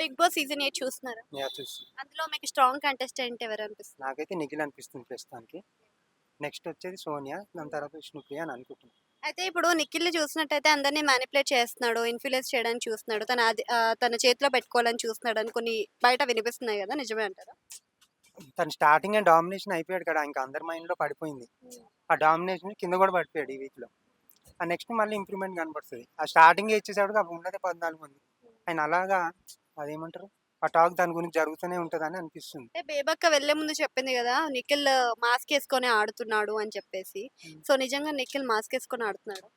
Big Boss season eight చూస్తున్నారా? Yeah చూసి అందులో మీకు స్ట్రాంగ్ కంటెస్టెంట్ ఎవరు అనిపిస్తుంది? నాకైతే నిఖిల్ అనిపిస్తుంది ప్రస్తుతానికి. నెక్స్ట్ వచ్చేది సోనియా దాని తర్వాత విష్ణుప్రియ అని అనుకుంటున్నాను అయితే ఇప్పుడు నిఖిల్ చూసినట్టయితే అందరినీ మ్యానిపులేట్ చేస్తున్నాడు ఇన్ఫ్లుయెన్స్ చేయడానికి చూస్తున్నాడు తన అది- ఆ, తన చేతిలో పెట్టుకోవాలని చూస్తున్నాడు అని కొన్ని బయట వినిపిస్తున్నాయి కదా నిజమే అంటారా? తను స్టార్టింగ్ అండ్ డామినేషన్ అయిపోయాడు కదా ఇంకా అందరి మైండ్లో పడిపోయింది. ఆ డామినేషన్ కింద కూడా పడిపోయాడు ఈ వీక్లో ఆ నెక్స్ట్ మళ్ళీ ఇంప్రూవ్మెంట్ కనబడుతుంది. ఆ స్టార్టింగ్ ఇచ్చేసాడు ఉన్నదే పద్నాలుగు మంది. ఆయన అలాగా అదేమంటారు? ఆ టాక్ దాని గురించి జరుగుతూనే ఉంటుందని అనిపిస్తుంది. అంటే బేబక్క వెళ్ళే ముందు చెప్పింది కదా నిఖిల్ మాస్క్ వేసుకొని ఆడుతున్నాడు అని చెప్పేసి. సో నిజంగా నిఖిల్ మాస్క్ వేసుకొని ఆడుతున్నాడు?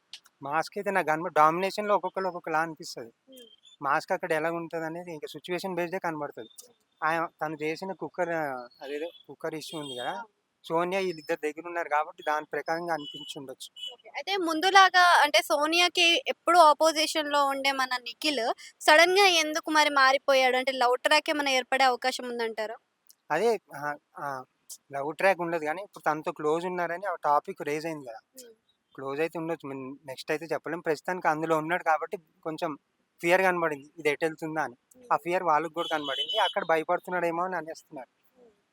మాస్క్ అయితే నాకు కనబడి డామినేషన్లో ఒక్కొక్కరు ఒక్కొక్కలా అనిపిస్తుంది. మాస్క్ అక్కడ ఎలా ఉంటుంది అనేది ఇంకా సిచ్యువేషన్ బేస్డే కనబడుతుంది. ఆయన తను చేసిన కుక్కర్ అదేదో కుక్కర్ ఇష్యూ ఉంది కదా. సోనియా వీళ్ళిద్దరు దగ్గర ఉన్నారు కాబట్టి దాని ప్రకారంగా అనిపించి ఉండొచ్చు అయితే ముందులాగా అంటే సోనియాకి ఎప్పుడు ఆపోజిషన్లో ఉండే మన నిఖిల్ సడన్గా ఎందుకు మరి మారిపోయాడు? అంటే లవ్ ట్రాక్ ఏమైనా ఏర్పడే అవకాశం ఉందంటారా? అదే లవ్ ట్రాక్ ఉండదు కానీ ఇప్పుడు తనతో క్లోజ్ ఉన్నారని ఆ టాపిక్ రేజ్ అయింది కదా. క్లోజ్ అయితే ఉండొచ్చు. నెక్స్ట్ అయితే చెప్పలేం. ప్రస్తుతానికి అందులో ఉన్నాడు కాబట్టి కొంచెం ఫియర్ కనబడింది. ఇది ఎటు వెళ్తుందా అని. ఆ ఫియర్ వాళ్ళకి కూడా కనబడింది. అక్కడ భయపడుతున్నాడేమో అని అనేస్తున్నారు.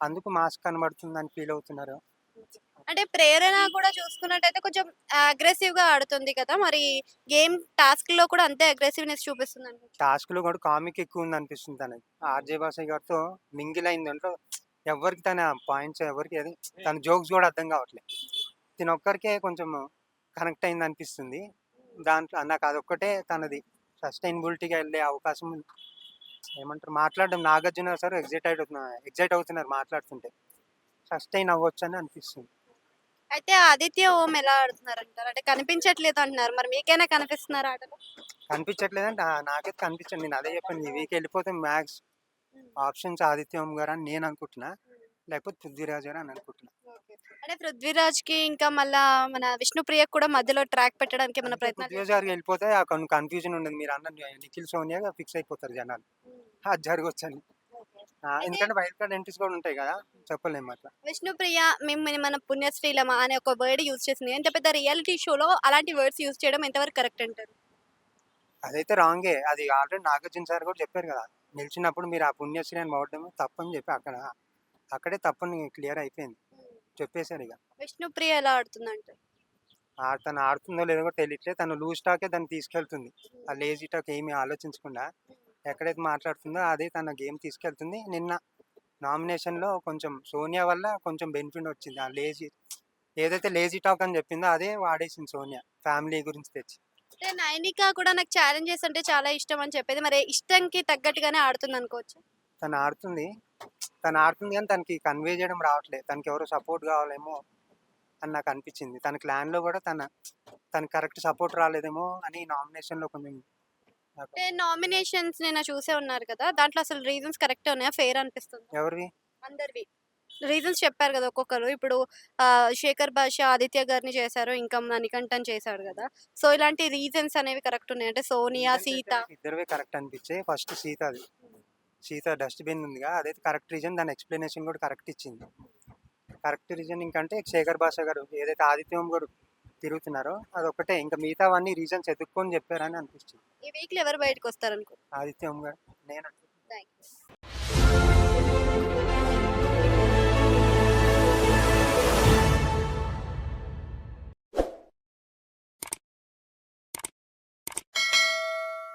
అందుకు మాస్క్ కనబడుతుంది అని ఫీల్ అవుతున్నారు. అంటే ప్రేరణ కూడా చూసుకున్నట్టయితే కొంచెం అగ్రెసివ్గా ఆడుతుంది కదా మరి గేమ్ టాస్క్లో కూడా అంతే అగ్రెసివ్నెస్ చూపిస్తుంది టాస్క్లో కూడా కామిక్ ఎక్కువ ఉంది అనిపిస్తుంది తనకి. ఆర్జే బాసాయ్ గారితో మింగిల్ అయింది దాంట్లో ఎవరికి తన పాయింట్స్ ఎవరికి అది తన జోక్స్ కూడా అర్థం కావట్లేదు తిన ఒక్కరికే కొంచెం కనెక్ట్ అయింది అనిపిస్తుంది దాంట్లో నాకు అదొక్కటే తనది. సస్టైనబిలిటీగా వెళ్ళే అవకాశం ఉంది. ఏమంటారు? మాట్లాడడం నాగార్జున సార్ ఎగ్జైట్ అవుతున్నారు ఎగ్జైట్ అవుతున్నారు మాట్లాడుతుంటే. సస్టైన్ అవ్వచ్చు అని అనిపిస్తుంది. అయితే ఆదిత్య ఓం ఎలా ఆడుతున్నారు అంటారు అంటే కనిపించట్లేదు అంటున్నారు. మరి మీకైనా కనిపిస్తున్నారు ఆటలో? కనిపించట్లేదంటే ఆ, నాకైతే కనిపించండి నేను అదే చెప్పాను. ఈ వీక్ వెళ్ళిపోతే మ్యాక్స్ ఆప్షన్స్ ఆదిత్యం గారు అని నేను అనుకుంటున్నా. లేకపోతే పృథ్వీరాజ్ గారు అని అనుకుంటున్నా. అంటే పృథ్వీరాజ్కి ఇంకా మళ్ళా మన విష్ణుప్రియ కూడా మధ్యలో ట్రాక్ పెట్టడానికి మన అంటే ప్రయత్నాలు పృథ్వీరాజ్ గారికి వెళ్ళిపోతే కొన్ని కన్ఫ్యూజన్ ఉండదు. మీరు అన్న నిఖిల్ సోనియా ఫిక్స్ అయిపోతారు జనాలు. అది జరగచ్చు అని ఆ, ఎందుకంటే వైల్డ్ కార్డ్ ఎంట్రీస్ కూడా ఉంటాయి కదా. చెప్పలేము అట్లా. విష్ణుప్రియ మేము మన పుణ్యశ్రీలమ అనే ఒక వర్డ్ యూజ్ చేసింది. ఎంత పెద్ద రియాలిటీ షోలో అలాంటి వర్డ్స్ యూజ్ చేయడం ఎంతవరకు కరెక్ట్ అంటారు? అదైతే రాంగే. అది ఆల్రెడీ నాగార్జున సార్ కూడా చెప్పారు కదా. నిలిచినప్పుడు మీరు ఆ పుణ్యశ్రీ అని వాడడం తప్పని చెప్పి అక్కడ అక్కడే తప్పని క్లియర్ అయిపోయింది. చెప్పేశారు ఇక. విష్ణుప్రియ ఎలా ఆడుతుందంట? ఆ తను ఆడుతుందో లేదో కూడా తెలియట్లేదు. తను లూజ్ టాకే దాన్ని తీసుకెళ్తుంది. ఆ లేజీ టాక్ ఏమీ ఆలోచించకుండా ఎక్కడైతే మాట్లాడుతుందో అదే తన గేమ్ తీసుకెళ్తుంది. నిన్న నామినేషన్లో కొంచెం సోనియా వల్ల కొంచెం బెనిఫిట్ వచ్చింది. ఆ లేజీ ఏదైతే లేజీ టాక్ అని చెప్పిందో అదే వాడేసింది సోనియా ఫ్యామిలీ గురించి తెచ్చి. అంటే నైనిక కూడా నాకు ఛాలెంజెస్ అంటే చాలా ఇష్టం అని చెప్పేది. మరి ఇష్టంకి తగ్గట్టుగానే ఆడుతుంది అనుకోవచ్చు తను ఆడుతుంది తను ఆడుతుంది కానీ తనకి కన్వే చేయడం రావట్లేదు తనకి ఎవరో సపోర్ట్ కావాలేమో అని నాకు అనిపించింది. తన క్లాన్లో కూడా తన తనకి కరెక్ట్ సపోర్ట్ రాలేదేమో అని నామినేషన్లో కొంచెం నామినేషన్స్ నేను చూసే ఉన్నారు కదా. దాంట్లో అసలు రీజన్స్ కరెక్ట్ ఉన్నాయా? ఫెయిర్ అనిపిస్తుంది? ఎవరివి? అందరివి. రీజన్స్ చెప్పారు కదా ఒక్కొక్కరు. ఇప్పుడు శేఖర్ భాష ఆదిత్య గారిని చేశారు ఇంకా మణికంఠన్ చేశాడు కదా. సో ఇలాంటి రీజన్స్ అనేవి కరెక్ట్ ఉన్నాయి అంటే సోనియా సీత. ఇద్దరువే కరెక్ట్ అనిపించాయి. ఫస్ట్ సీత అది. సీత డస్ట్బిన్ ఉందిగా అదైతే కరెక్ట్ రీజన్ దాని ఎక్స్ప్లెనేషన్ కూడా కరెక్ట్ ఇచ్చింది. కరెక్ట్ రీజన్ ఇంకంటే శేఖర్ భాష గారు ఏదైతే ఆదిత్యం గారు తిరుగుతున్నారో అదొకటే ఇంకా మిగతావన్నీ రీజన్స్ ఎదుక్కొని చెప్పారని అనిపిస్తుంది. ఈ వీక్లో ఎవరు బయటకు వస్తారు అనుకో ఆదిత్యం గారు నేను